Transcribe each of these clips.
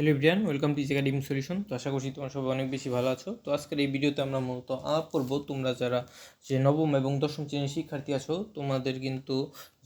Hello everyone welcome to academic solution তো আশা করছি তোমরা সবাই অনেক বেশি ভালো আছো। তো আজকের এই ভিডিওতে আমরা মূলত আলাপ করব তোমরা যারা যে নবম এবং দশম শ্রেণির শিক্ষার্থী আছো, তোমাদের কিন্তু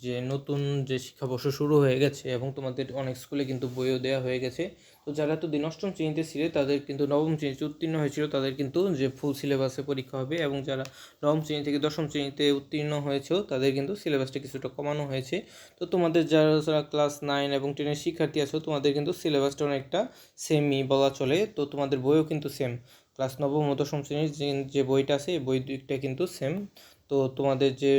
যে নতুন যে শিক্ষাবর্ষ শুরু হয়ে গেছে এবং তোমাদের অনেক স্কুলে কিন্তু বইও দেওয়া হয়ে গেছে। তো যারা তো দিন অষ্টম শ্রেণীতে ছিলে, তাদের কিন্তু নবম শ্রেণীতে উত্তীর্ণ হয়েছিল, তাদের কিন্তু যে ফুল সিলেবাসে পরীক্ষা হবে এবং যারা নবম শ্রেণি থেকে দশম শ্রেণীতে উত্তীর্ণ হয়েছেও, তাদের কিন্তু সিলেবাসটা কিছুটা কমানো হয়েছে। তো তোমাদের যারা যারা ক্লাস নাইন এবং টেনের শিক্ষার্থী আছো, তোমাদের কিন্তু সিলেবাসটা অনেকটা সেমই বলা চলে। তো তোমাদের বইও কিন্তু সেম ক্লাস নবম ও দশম শ্রেণির যে বইটা আছে, এই বই দুইটা কিন্তু সেম তো তোমাদের যে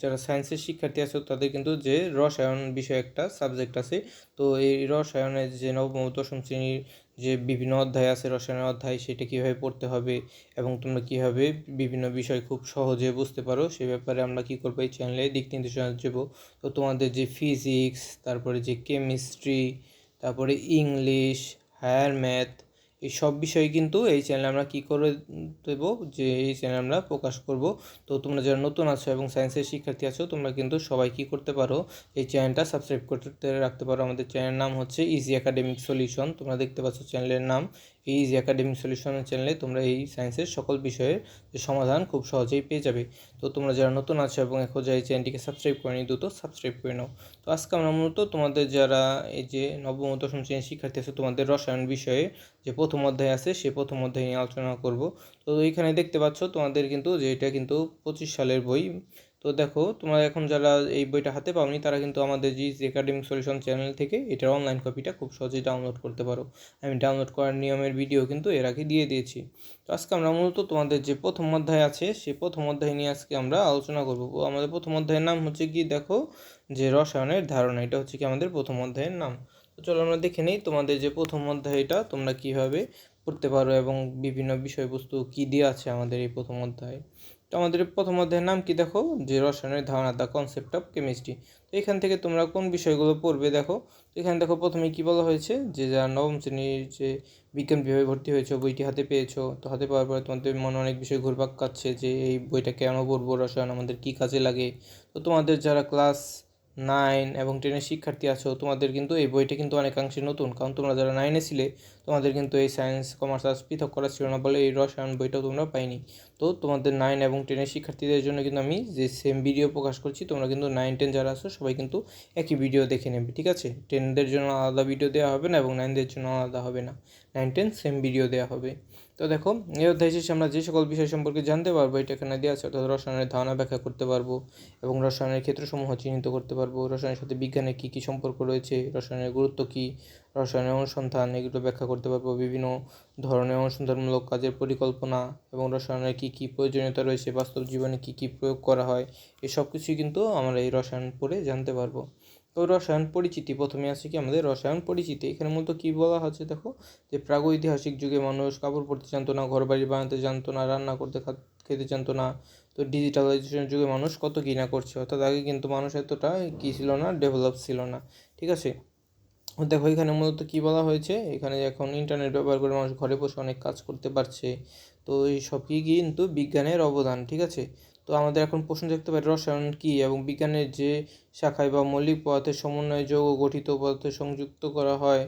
যারা সায়েন্সের শিক্ষার্থী আছে, তাদের কিন্তু যে রসায়ন বিষয় একটা সাবজেক্ট আছে। তো এই রসায়নের যে নবম দশম শ্রেণির যে বিভিন্ন অধ্যায় আছে, রসায়নের অধ্যায়, সেটা কীভাবে পড়তে হবে এবং তোমরা কীভাবে বিভিন্ন বিষয় খুব সহজে বুঝতে পারো, সে ব্যাপারে আমরা কী করব এই চ্যানেলে দিক নির্দেশনা দেবো। তো তোমাদের যে ফিজিক্স তারপরে যে কেমিস্ট্রি তারপরে ইংলিশ হায়ার ম্যাথ এই সব বিষয়ে কিন্তু এই চ্যানেলে আমরা কি করে দেব? যে এই চ্যানেলে আমরা প্রকাশ করব। তো তোমরা যারা নতুন আছো এবং সায়েন্সের শিক্ষার্থী আছো, তোমরা কিন্তু সবাই কি করতে পারো? এই চ্যানেলটা সাবস্ক্রাইব করতে রাখতে পারো। আমাদের চ্যানেলের নাম হচ্ছে ইজি একাডেমিক সলিউশন তোমরা দেখতে পাচ্ছ চ্যানেলের নাম এই ইজি একাডেমিক সলিউশনের চ্যানেলে তোমরা এই সায়েন্সের সকল বিষয়ের সমাধান খুব সহজেই পেয়ে যাবে। তো তোমরা যারা নতুন আছো এবং এখন যা এই চ্যানেলটিকে সাবস্ক্রাইব করে নি দ্রুত সাবস্ক্রাইব করে নাও। তো আজকে আমরা মূলত তোমাদের যারা এই যে নবম দশম শ্রেণির শিক্ষার্থী আছে, তোমাদের রসায়ন বিষয়ে যে প্রথম অধ্যায় আছে, সে প্রথম অধ্যায় নিয়ে আলোচনা করব। তো এইখানে দেখতে পাচ্ছ তোমাদের কিন্তু যে এটা কিন্তু পঁচিশ সালের বই। তো দেখো, তোমরা এখন যারা এই বইটা হাতে পাওনি, তারা কিন্তু আমাদের জি একাডেমিক সলিউশন চ্যানেল থেকে এটার অনলাইন কপিটা খুব সহজেই ডাউনলোড করতে পারো। আমি ডাউনলোড করার নিয়মের ভিডিও কিন্তু এর আগে দিয়ে দিয়েছি। তো আজকে আমরা মূলত তোমাদের যে প্রথম অধ্যায় আছে সেই প্রথম অধ্যায় নিয়ে আজকে আমরা আলোচনা করব। আমাদের প্রথম অধ্যায়ের নাম হচ্ছে কি, দেখো, যে রসায়নের ধারণা। এটা হচ্ছে কি আমাদের প্রথম অধ্যায়ের নাম। তো চলো আমরা দেখে নিই তোমাদের যে প্রথম অধ্যায়টা, তোমরা কীভাবে করতে পারো এবং বিভিন্ন বিষয়বস্তু কী দিয়ে আছে আমাদের এই প্রথম অধ্যায়ে। তো আমাদের প্রথম অধ্যায়ের নাম কি দেখো? যে রসায়নের ধারণা দ্য কনসেপ্ট অফ কেমিস্ট্রি তো এখান থেকে তোমরা কোন বিষয়গুলো পড়বে দেখো? তো এখানে দেখো প্রথমে কি বলা হয়েছে? যে যারা নবম শ্রেণির যে বিজ্ঞান বিভাগে ভর্তি হয়েছে, বইটি হাতে পেয়েছ, তো হাতে পাওয়ার পরে তোমাদের মনে অনেক বিষয় ঘুরপাক কাচ্ছে যে এই বইটা কেন পড়ব? রসায়ন আমাদের কী কাজে লাগে? তো তোমাদের যারা ক্লাস নাইন এবং টেনের শিক্ষার্থী আছো, তোমাদের কিন্তু এই বইটা কিন্তু অনেকাংশে নতুন। কারণ তোমরা যারা নাইনে ছিলে, তোমাদের কিন্তু এই সায়েন্স কমার্স আর্টস পৃথক করা ছিল না বলে এই রসায়ন বইটাও তোমরা পাইনি। তো তোমাদের নাইন এবং টেনের শিক্ষার্থীদের জন্য কিন্তু আমি যে সেম ভিডিও প্রকাশ করছি, তোমরা কিন্তু নাইন টেন যারা আছো, সবাই কিন্তু একই ভিডিও দেখে নেবে, ঠিক আছে? টেনদের জন্য আলাদা ভিডিও দেওয়া হবে না এবং নাইনদের জন্য আলাদা হবে না। নাইন টেন সেম ভিডিও দেওয়া হবে। তো দেখো, এই অধ্যায় শেষে আমরা যে সকল বিষয় সম্পর্কে জানতে পারব, এটা এখানে দেওয়া আছে, অর্থাৎ রসায়নের ধারণা ব্যাখ্যা করতে পারব এবং রসায়নের ক্ষেত্রসমূহ চিহ্নিত করতে পারব। রসায়নের সাথে বিজ্ঞানের কী কী সম্পর্ক রয়েছে, রসায়নের গুরুত্ব কী, রসায়নের অনুসন্ধান, এগুলো ব্যাখ্যা করতে পারব। বিভিন্ন ধরনের অনুসন্ধানমূলক কাজের পরিকল্পনা এবং রসায়নের কী কী প্রয়োজনীয়তা রয়েছে, বাস্তব জীবনে কী কী প্রয়োগ করা হয়, এসব কিছুই কিন্তু আমরা এই রসায়ন পড়ে জানতে পারব। তো রসায়ন পরিচিতি, প্রথমে আছে কি আমাদের রসায়ন পরিচিতি। এখানে মূলত কী বলা হচ্ছে দেখো? যে প্রাগৈতিহাসিক যুগে মানুষ কাপড় পরতে জানতো না, ঘর বাড়ি বানাতে জানতো না, রান্না করতে খেতে জানতো না। তো ডিজিটালাইজেশনের যুগে মানুষ কত কী না করছে, অর্থাৎ আগে কিন্তু মানুষ এতটা কী ছিল না ডেভেলপ ছিল না, ঠিক আছে? দেখো এখানে মূলত কী বলা হয়েছে? এখানে এখন ইন্টারনেট ব্যবহার করে মানুষ ঘরে বসে অনেক কাজ করতে পারছে। তো এই সবই কিন্তু বিজ্ঞানের অবদান, ঠিক আছে? তো আমাদের এখন প্রশ্ন দেখতে পারি রসায়ন কী এবং বিজ্ঞানের যে শাখায় বা মৌলিক পদার্থের সমন্বয়ে যৌগ গঠিত পদার্থ সংযুক্ত করা হয়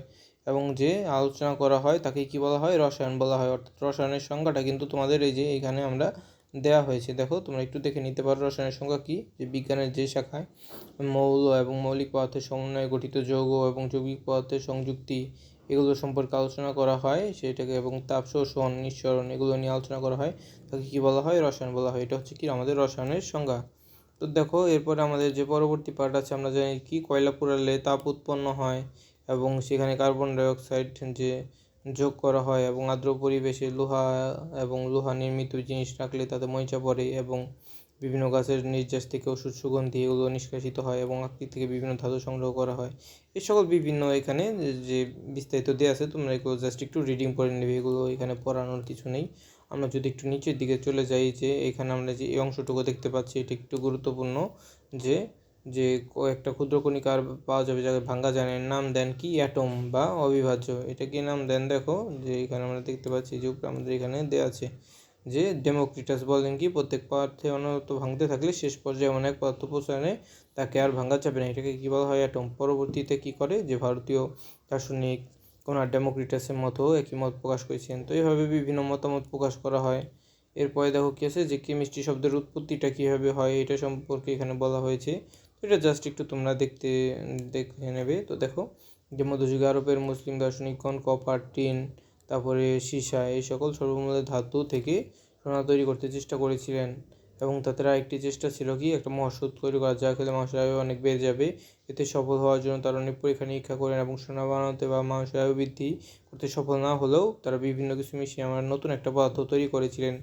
এবং যে আলোচনা করা হয় তাকে কি বলা হয়? রসায়ন বলা হয়। অর্থাৎ রসায়নের সংজ্ঞাটা কিন্তু তোমাদের এই যে এখানে আমরা দেওয়া হয়েছে। দেখো, তোমরা একটু দেখে নিতে পারো রসায়নের সংখ্যা কী? যে বিজ্ঞানের যে শাখায় মৌল এবং মৌলিক পদার্থের সমন্বয়ে গঠিত যৌগ এবং যৌগিক পদার্থের সংযুক্তি এগুলো সম্পর্কে আলোচনা করা হয়, সেটাকে এবং তাপ শোষণ নিঃসরণ এগুলো নিয়ে আলোচনা করা হয়। তাকে কী বলা হয়? রসায়ন বলা হয়। এটা হচ্ছে কি? আমাদের রসায়নের সংজ্ঞা। তো দেখো, এরপরে আমাদের যে পরবর্তী পার্ট আছে, আমরা জানি কি? কয়লা পোড়ালে তাপ উৎপন্ন হয় এবং সেখানে কার্বন ডাইঅক্সাইড যে যোগ করা হয় এবং আর্দ্র পরিবেশে লোহা এবং লোহা নির্মিত জিনিস রাখলে তাতে ময়চা পড়ে এবং বিভিন্ন গাছের নির্যাস থেকে ওষুধ সুগন্ধি এগুলো নিষ্কাশিত হয় এবং আকৃতি থেকে বিভিন্ন ধাতু সংগ্রহ করা হয়। এই সকল বিভিন্ন এখানে যে বিস্তারিত দেওয়া আছে, তোমরা এগুলো জাস্ট একটু রিডিং করে নেবে। এগুলো এখানে পড়ানোর কিছু নেই। আমরা যদি একটু নিচের দিকে চলে যাই যে এখানে আমরা যে এই অংশটুকু দেখতে পাচ্ছি, এটি একটু গুরুত্বপূর্ণ যে যে কয়েকটা ক্ষুদ্র কণিকা পাওয়া যাবে যাকে ভাঙ্গা যায় নাম দেন কি? অ্যাটম বা অবিভাজ্য। এটা কি নাম দেন দেখো? যে এখানে আমরা দেখতে পাচ্ছি যে আমাদের এখানে দেওয়া আছে। যে ডেমোক্রিটাস বলেন কি, প্রত্যেক পদার্থে অনন্ত ভাঙতে থাকলে শেষ পর্যায়ে এক পদার্থ পৌঁছানে তাকে আর ভাঙা যাবে না। এটাকে কী বলা হয়? অ্যাটম? পরবর্তীতে কী করে? যে ভারতীয় দার্শনিক ওনার ডেমোক্রিটাসের মতো একই মত প্রকাশ করেছেন। তো এইভাবে বিভিন্ন মতামত প্রকাশ করা হয়। এরপরে দেখো কী আছে যে কেমিস্ট্রি শব্দের উৎপত্তিটা কীভাবে হয়, এটা সম্পর্কে এখানে বলা হয়েছে। তো এটা জাস্ট একটু তোমরা দেখতে, দেখে নেবে। তো দেখো, যে মধ্যযুগে আরবের মুসলিম দার্শনিকগণ কপার টিন তারপরে সীসা, এই সকল সর্বমূল্যের ধাতু থেকে সোনা তৈরি করতে চেষ্টা করেছিলেন এবং তাদের আরেকটি চেষ্টা ছিল কি, একটা মহাসুদ তৈরি করা, যা খেলে মাংসের আয়ু অনেক বেড়ে যাবে। এতে সফল হওয়ার জন্য তারা অনেক পরীক্ষা নিরীক্ষা করেন এবং সোনা বানাতে বা মাংসের আয়ু বৃদ্ধি করতে সফল না হলেও তারা বিভিন্ন কিছু মিশিয়ে আমার নতুন একটা পদার্থ তৈরি করেছিলেন।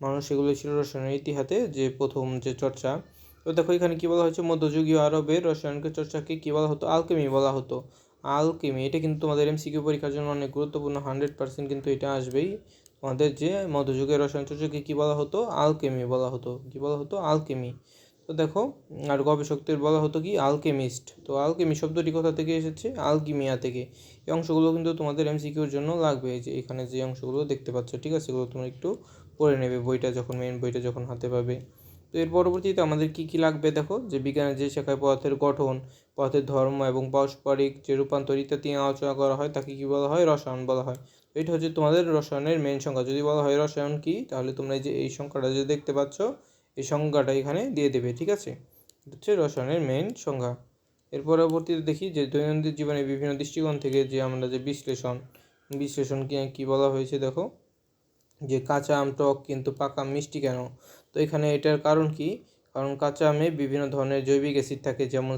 মানুষ সেগুলো ছিল রসায়নের ইতিহাসে যে প্রথম যে চর্চা। তো দেখো এখানে কী বলা হয়েছে? মধ্যযুগীয় আরবের রসায়নকে চর্চাকে কী বলা হতো? আলকেমি বলা হতো। আলকেমি এটা কিন্তু তোমাদের এমসিকিউ পরীক্ষার জন্য অনেক গুরুত্বপূর্ণ হান্ড্রেড পার্সেন্ট কিন্তু এটা আসবেই। তোমাদের যে মধ্যযুগের রসায়ন চর্চাকে কী বলা হতো? আলকেমি বলা হতো। কী বলা হতো? আলকেমি তো দেখো, আর গবেষকদের বলা হতো কি? আলকেমিস্ট তো আলকেমি শব্দটি কোথা থেকে এসেছে? আলকিমিয়া থেকে। এই অংশগুলো কিন্তু তোমাদের এমসিকিউর জন্য লাগবে। যে এখানে যে অংশগুলো দেখতে পাচ্ছ, ঠিক আছে? এগুলো তোমরা একটু পড়ে নেবে বইটা যখন মেন বইটা যখন হাতে পাবে। তো এর পরবর্তীতে আমাদের কী কী লাগবে দেখো? যে বিজ্ঞানের যে শাখায় পদার্থের গঠন পদার্থের ধর্ম এবং পারস্পরিক যে রূপান্তর ইত্যাদি আলোচনা করা হয়, তাকে কী বলা হয়? রসায়ন বলা হয়। এটা হচ্ছে তোমাদের রসায়নের মেন সংখ্যা যদি বলা হয় রসায়ন কী, তাহলে তোমরা এই যে, এই সংখ্যাটা যে দেখতে পাচ্ছ, এই সংজ্ঞাটা এখানে দিয়ে দেবে, ঠিক আছে? হচ্ছে রসায়নের মেন সংজ্ঞা। এর পরবর্তীতে দেখি যে, দৈনন্দিন জীবনে বিভিন্ন দৃষ্টিকোণ থেকে যে আমরা যে বিশ্লেষণ বিশ্লেষণ কী বলা হয়েছে দেখো? যে কাঁচা আম, টক কিন্তু পাকা মিষ্টি কেন? তো এখানে এটার কারণ কি? কারণ কাঁচা আমে বিভিন্ন ধরনের জৈবিক অ্যাসিড থাকে, যেমন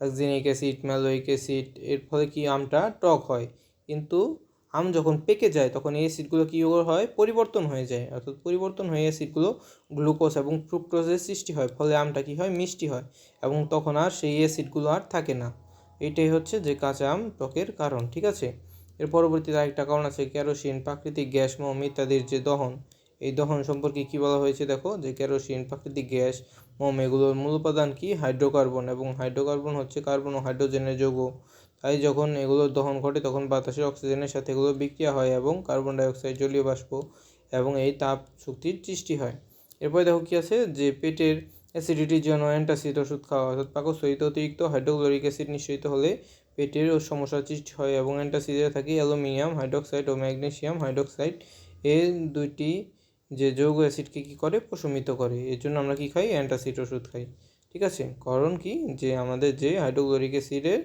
সাকজিনিক অ্যাসিড ম্যালোইক অ্যাসিড, এর ফলে কি আমটা টক হয়? কিন্তু আম যখন পেকে যায়, তখন এই অ্যাসিডগুলো কী হয়? পরিবর্তন হয়ে যায়। অর্থাৎ পরিবর্তন হয়ে অ্যাসিডগুলো গ্লুকোজ এবং ফ্রুক্টোজের সৃষ্টি হয়, ফলে আমটা কী হয়? মিষ্টি হয় এবং তখন আর সেই অ্যাসিডগুলো আর থাকে না। এটাই হচ্ছে যে কাঁচা আম টকের কারণ, ঠিক আছে? এর পরবর্তীতে আরেকটা কারণ আছে কেরোসিন প্রাকৃতিক গ্যাস, মোম ইত্যাদির যে দহন। এই দহন সম্পর্কে কী বলা হয়েছে দেখো? যে কেরোসিন, প্রাকৃতিক গ্যাস, মোম এগুলোর মূল উপাদান কি? হাইড্রোকার্বন এবং হাইড্রোকার্বন হচ্ছে কার্বন ও হাইড্রোজেনের যৌগ। তাই যখন এগুলোর দহন ঘটে তখন বাতাসের অক্সিজেনের সাথে এগুলো বিক্রিয়া হয় এবং কার্বন ডাইঅক্সাইড জলীয় বাষ্প এবং এই তাপ শক্তির সৃষ্টি হয়। এরপরে দেখো কি আছে? যে পেটের অ্যাসিডিটির জন্য অ্যান্টাসিড, ওষুধ খাওয়া অর্থাৎ পাকস্থলিত অতিরিক্ত হাইড্রোক্লোরিক অ্যাসিড নিঃসরিত হলে পেটের সমস্যার সৃষ্টি হয় এবং অ্যান্টাসিডে থাকে অ্যালুমিনিয়াম হাইড্রোক্সাইড ও ম্যাগনেসিয়াম হাইড্রোক্সাইড। এর দুইটি যে যৌগ অ্যাসিডকে কী করে? প্রশমিত করে। এর জন্য আমরা কী খাই? অ্যান্টাসিড ওষুধ খাই। ঠিক আছে? কারণ কি? যে আমাদের যে হাইড্রোক্লোরিক অ্যাসিডের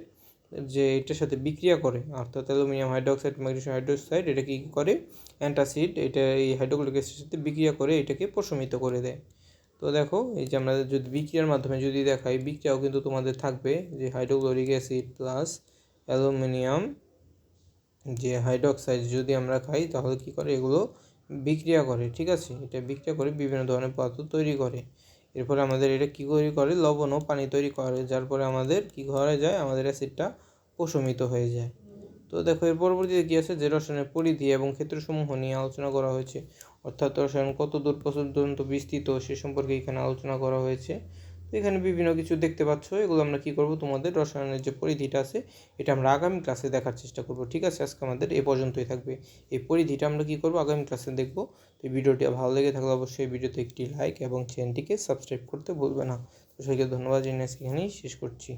যে এটার সাথে বিক্রিয়া করে, অর্থাৎ অ্যালুমিনিয়াম হাইড্রোক্সাইড, ম্যাগনেসিয়াম হাইড্রোক্সাইড, এটা কী করে? অ্যান্টাসিড, এটা এই হাইড্রোক্লোরিক অ্যাসিডের সাথে বিক্রিয়া করে এটাকে প্রশমিত করে দেয়। তো দেখো, এই যে আমরা যদি বিক্রিয়ার মাধ্যমে যদি দেখাই, বিক্রিয়াও কিন্তু তোমাদের থাকবে যে হাইড্রোক্লোরিক অ্যাসিড প্লাস অ্যালুমিনিয়াম যে হাইড্রোক্সাইড যদি আমরা খাই, তাহলে কী করে? এগুলো বিক্রিয়া করে, ঠিক আছে? এটা বিক্রিয়া করে বিভিন্ন ধরনের পদার্থ তৈরি করে। এরপরে আমাদের এটা কী তৈরি করে? লবণ ও পানি তৈরি করে, যার পরে আমাদের কী করা যায়? আমাদের অ্যাসিডটা প্রশমিত হয়ে যায়। তো দেখো, এর পরবর্তীতে কী আছে? যে রসায়নের পরিধি এবং ক্ষেত্রসমূহ নিয়ে আলোচনা করা হয়েছে। অর্থাৎ রসায়ন কত দূর পর্যন্ত বিস্তৃত সে সম্পর্কে এখানে আলোচনা করা হয়েছে। এখানে বিভিন্ন কিছু দেখতে পাচ্ছ। এগুলো আমরা কী করব? তোমাদের রসায়নের যে পরিধিটা আছে, এটা আমরা আগামী ক্লাসে দেখার চেষ্টা করব। ঠিক আছে? আজকে আমাদের এ পর্যন্তই থাকবে। এই পরিধিটা আমরা কী করব? আগামী ক্লাসে দেখব। তো ভিডিওটি ভালো লেগে থাকলে অবশ্যই ভিডিওতে একটি লাইক এবং চ্যানেলটিকে সাবস্ক্রাইব করতে ভুলবে না। তো সবাইকে ধন্যবাদ। জানিয়ে এখানেই শেষ করছি।